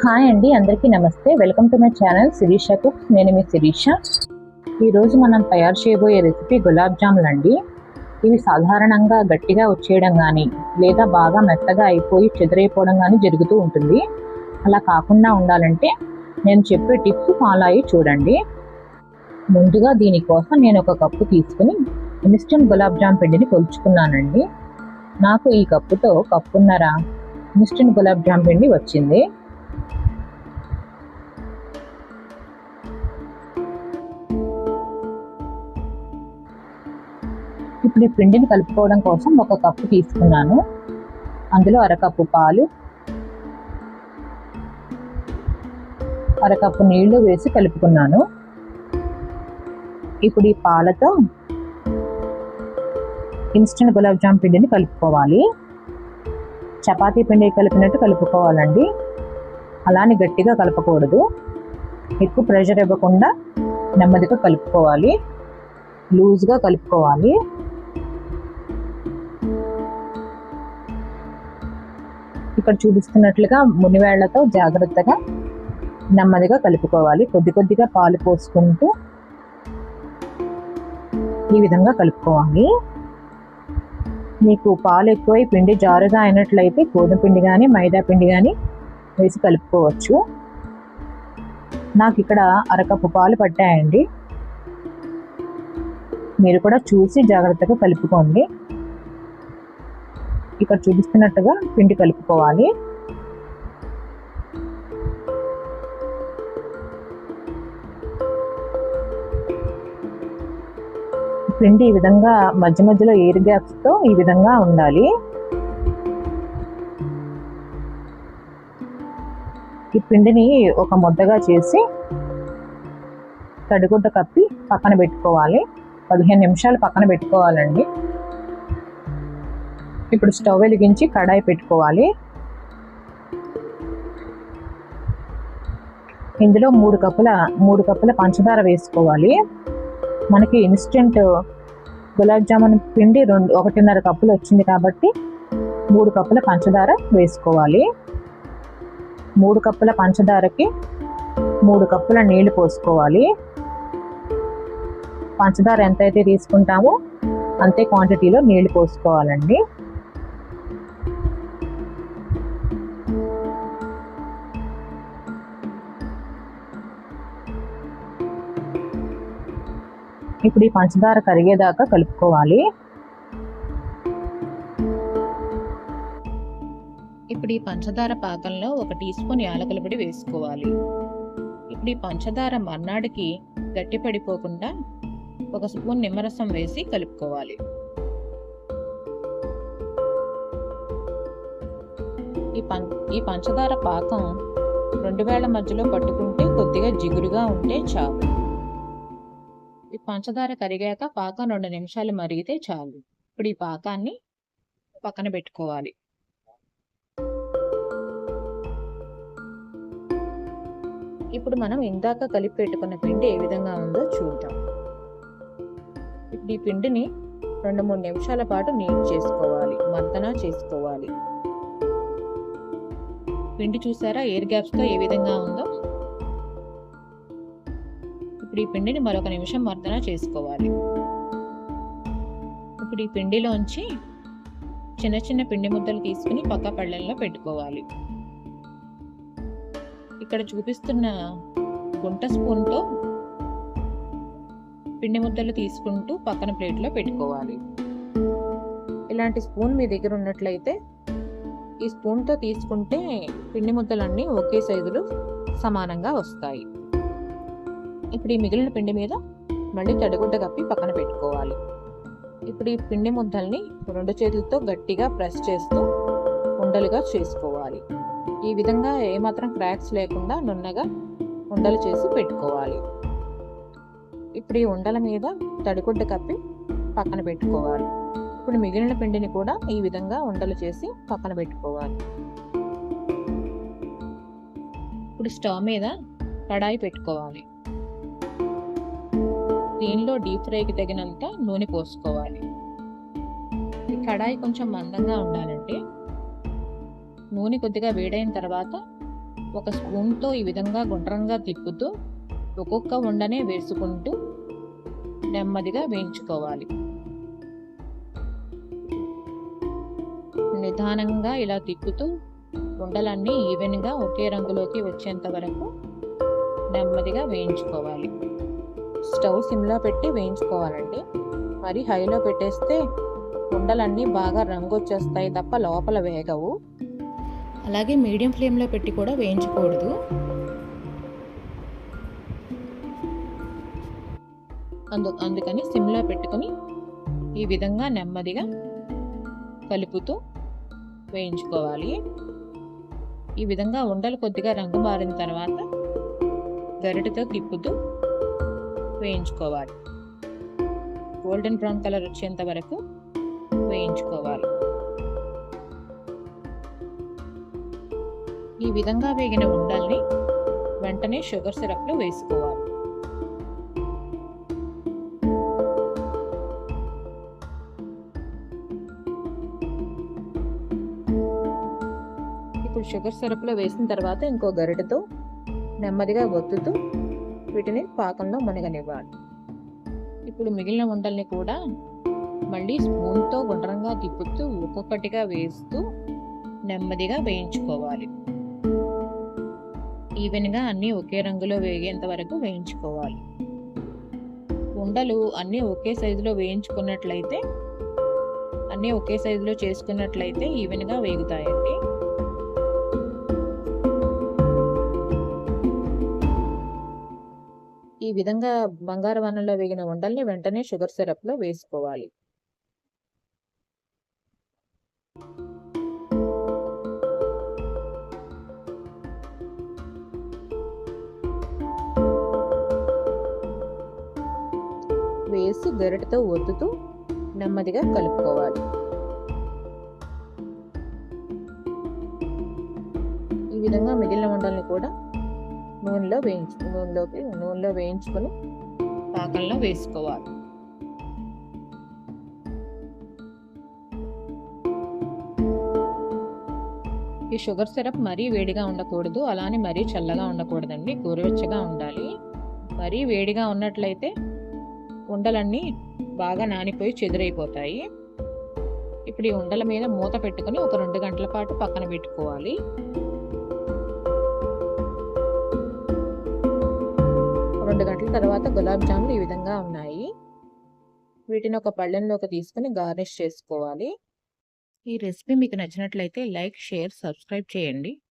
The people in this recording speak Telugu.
హాయ్ అండి అందరికీ నమస్తే. Welcome to my channel Sirisha cooks నేను మీ శిరీష. ఈరోజు మనం తయారు చేయబోయే రెసిపీ గులాబ్ జాములు అండి. ఇవి సాధారణంగా గట్టిగా వచ్చేయడం కానీ లేదా బాగా మెత్తగా అయిపోయి చెదిరైపోవడం కానీ జరుగుతూ ఉంటుంది. అలా కాకుండా ఉండాలంటే నేను చెప్పే టిప్స్ ఫాలో అయ్యి చూడండి. ముందుగా దీనికోసం నేను ఒక కప్పు తీసుకుని ఇన్స్టెంట్ గులాబ్ జామ్ పిండిని కొలుచుకున్నానండి. నాకు ఈ కప్పుతో కప్పున్నర ఇన్స్టెంట్ గులాబ్ జామ్ పిండి వచ్చింది. ఇప్పుడు ఈ పిండిని కలుపుకోవడం కోసం ఒక కప్పు తీసుకున్నాను. అందులో అరకప్పు పాలు అరకప్పు నీళ్ళు వేసి కలుపుకున్నాను. ఇప్పుడు ఈ పాలతో ఇన్స్టెంట్ గులాబ్ జామ్ పిండిని కలుపుకోవాలి. చపాతీ పిండి కలిపినట్టు కలుపుకోవాలండి. అలానే గట్టిగా కలపకూడదు. ఎక్కువ ప్రెషర్ ఇవ్వకుండా నెమ్మదిగా కలుపుకోవాలి. లూజ్గా కలుపుకోవాలి. ఇక్కడ చూపిస్తున్నట్లుగా మునివేళ్ళతో జాగ్రత్తగా నెమ్మదిగా కలుపుకోవాలి. కొద్ది కొద్దిగా పాలు పోసుకుంటూ ఈ విధంగా కలుపుకోవాలి. మీకు పాలు ఎక్కువై పిండి జారుగా అయినట్లయితే గోధుమ పిండి కానీ మైదా పిండి కానీ వేసి కలుపుకోవచ్చు. నాకు ఇక్కడ అరకప్పు పాలు పట్టాయండి. మీరు కూడా చూసి జాగ్రత్తగా కలుపుకోండి. ఇక్కడ చూపిస్తున్నట్టుగా పిండి కలుపుకోవాలి. పిండి ఈ విధంగా మధ్య మధ్యలో ఎయిర్ గ్యాప్స్తో ఈ విధంగా ఉండాలి. ఈ పిండిని ఒక ముద్దగా చేసి తడిగుడ్డ కప్పి పక్కన పెట్టుకోవాలి. పదిహేను నిమిషాలు పక్కన పెట్టుకోవాలండి. ఇప్పుడు స్టవ్ వెలిగించి కడాయి పెట్టుకోవాలి. ఇందులో మూడు కప్పుల మూడు కప్పుల పంచదార వేసుకోవాలి. మనకి ఇన్స్టెంట్ గులాబ్ జామున్ పిండి రెండు ఒకటిన్నర కప్పులు వచ్చింది కాబట్టి మూడు కప్పుల పంచదార వేసుకోవాలి. మూడు కప్పుల పంచదారకి మూడు కప్పుల నీళ్ళు పోసుకోవాలి. పంచదార ఎంతైతే తీసుకుంటామో అంతే క్వాంటిటీలో నీళ్ళు పోసుకోవాలండి. ఇప్పుడు ఈ పంచదార కరిగేదాకా కలుపుకోవాలి. ఇప్పుడు ఈ పంచదార పాకంలో ఒక టీ స్పూన్ యాలకుల పొడి వేసుకోవాలి. ఇప్పుడు ఈ పంచదార మర్నాడికి గట్టి పడిపోకుండా ఒక స్పూన్ నిమ్మరసం వేసి కలుపుకోవాలి. ఈ పం ఈ పంచదార పాకం రెండు వేల మధ్యలో పట్టుకుంటే కొద్దిగా జిగురుగా ఉంటే చాలు. పంచదార కరిగాక పాకం రెండు నిమిషాలు మరిగితే చాలు. ఇప్పుడు ఈ పాకాన్ని పక్కన పెట్టుకోవాలి. ఇప్పుడు మనం ఇందాక కలిపి పెట్టుకున్న పిండి ఏ విధంగా ఉందో చూద్దాం. ఇప్పుడు ఈ పిండిని రెండు మూడు నిమిషాల పాటు నీట్ చేసుకోవాలి. మర్దన చేసుకోవాలి. పిండి చూసారా? ఎయిర్ గ్యాప్స్తో ఏ విధంగా ఉందో ఇప్పుడు ఈ పిండిని మరొక నిమిషం మర్దన చేసుకోవాలి. ఇప్పుడు ఈ పిండిలోంచి చిన్న చిన్న పిండి ముద్దలు తీసుకుని పక్క పళ్ళెంలో పెట్టుకోవాలి. ఇక్కడ చూపిస్తున్న గుంట స్పూన్తో పిండి ముద్దలు తీసుకుంటూ పక్కన ప్లేట్లో పెట్టుకోవాలి. ఇలాంటి స్పూన్ మీ దగ్గర ఉన్నట్లయితే ఈ స్పూన్తో తీసుకుంటే పిండి ముద్దలన్నీ ఒకే సైజులు సమానంగా వస్తాయి. ఇప్పుడు ఈ మిగిలిన పిండి మీద మళ్ళీ తడిగుడ్డ కప్పి పక్కన పెట్టుకోవాలి. ఇప్పుడు ఈ పిండి ముద్దల్ని రెండు చేతులతో గట్టిగా ప్రెస్ చేస్తూ ఉండలుగా చేసుకోవాలి. ఈ విధంగా ఏమాత్రం క్రాక్స్ లేకుండా నున్నగా ఉండలు చేసి పెట్టుకోవాలి. ఇప్పుడు ఈ ఉండల మీద తడిగుడ్డ కప్పి పక్కన పెట్టుకోవాలి. ఇప్పుడు మిగిలిన పిండిని కూడా ఈ విధంగా ఉండలు చేసి పక్కన పెట్టుకోవాలి. ఇప్పుడు స్టవ్ మీద కడాయి పెట్టుకోవాలి. దీనిలో డీప్ ఫ్రైకి తగినంత నూనె పోసుకోవాలి. ఈ కడాయి కొంచెం మందంగా ఉండాలంటే నూనె కొద్దిగా వేడైన తర్వాత ఒక స్పూన్తో ఈ విధంగా గుండ్రంగా తిప్పుతూ ఒక్కొక్క ఉండనే వేసుకుంటూ నెమ్మదిగా వేయించుకోవాలి. నిదానంగా ఇలా తిప్పుతూ ఉండలన్నీ ఈవెన్గా ఒకే రంగులోకి వచ్చేంత వరకు నెమ్మదిగా వేయించుకోవాలి. స్టవ్ సిమ్లో పెట్టి వేయించుకోవాలండి. మరి హైలో పెట్టేస్తే ఉండలన్నీ బాగా రంగు వచ్చేస్తాయి తప్ప లోపల వేగవు. అలాగే మీడియం ఫ్లేమ్లో పెట్టి కూడా వేయించకూడదు. అందు అందుకని సిమ్లో పెట్టుకొని ఈ విధంగా నెమ్మదిగా కలుపుతూ వేయించుకోవాలి. ఈ విధంగా ఉండలు కొద్దిగా రంగు మారిన తర్వాత గరిటతో తిప్పుతూ వేయించుకోవాలి. గోల్డెన్ బ్రౌన్ కలర్ వచ్చేంత వరకు వేయించుకోవాలి. ఈ విధంగా వేగిన ఉండల్ని వెంటనే షుగర్ సిరప్లో వేసుకోవాలి. ఇప్పుడు షుగర్ సిరప్లో వేసిన తర్వాత ఇంకో గరిటతో నెమ్మదిగా ఒత్తుతూ వీటిని పాకంలో మునగనివ్వాలి. ఇప్పుడు మిగిలిన ఉండల్ని కూడా మళ్ళీ స్పూన్తో గుండ్రంగా తిప్పుతూ ఒక్కొక్కటిగా వేస్తూ నెమ్మదిగా వేయించుకోవాలి. ఈవెన్గా అన్నీ ఒకే రంగులో వేగేంత వరకు వేయించుకోవాలి. ఉండలు అన్నీ ఒకే సైజులో వేయించుకున్నట్లయితే అన్నీ ఒకే సైజులో చేసుకున్నట్లయితే ఈవెన్గా వేగుతాయండి. ఈ విధంగా బంగారు వనంలో వేగిన ఉండల్ని వెంటనే షుగర్ సిరప్లో వేసుకోవాలి. వేసి గరిటతో ఒత్తుతూ నెమ్మదిగా కలుపుకోవాలి. ఈ విధంగా మిగిలిన ఉండల్ని కూడా నూనెలో వేయించు నూనెలోకి నూనెలో వేయించుకొని పాకంలో వేసుకోవాలి. ఈ షుగర్ సిరప్ మరీ వేడిగా ఉండకూడదు అలానే మరీ చల్లగా ఉండకూడదండి గోరువెచ్చగా ఉండాలి. మరీ వేడిగా ఉన్నట్లయితే ఉండలన్నీ బాగా నానిపోయి చెదురైపోతాయి. ఇప్పుడు ఈ ఉండల మీద మూత పెట్టుకొని ఒక రెండు గంటల పాటు పక్కన పెట్టుకోవాలి. తర్వాత గులాబ్ జాములు ఈ విధంగా ఉన్నాయి. వీటిని ఒక పళ్ళెంలోకి తీసుకుని గార్నిష్ చేసుకోవాలి. ఈ రెసిపీ మీకు నచ్చినట్లయితే లైక్ షేర్ సబ్స్క్రైబ్ చేయండి.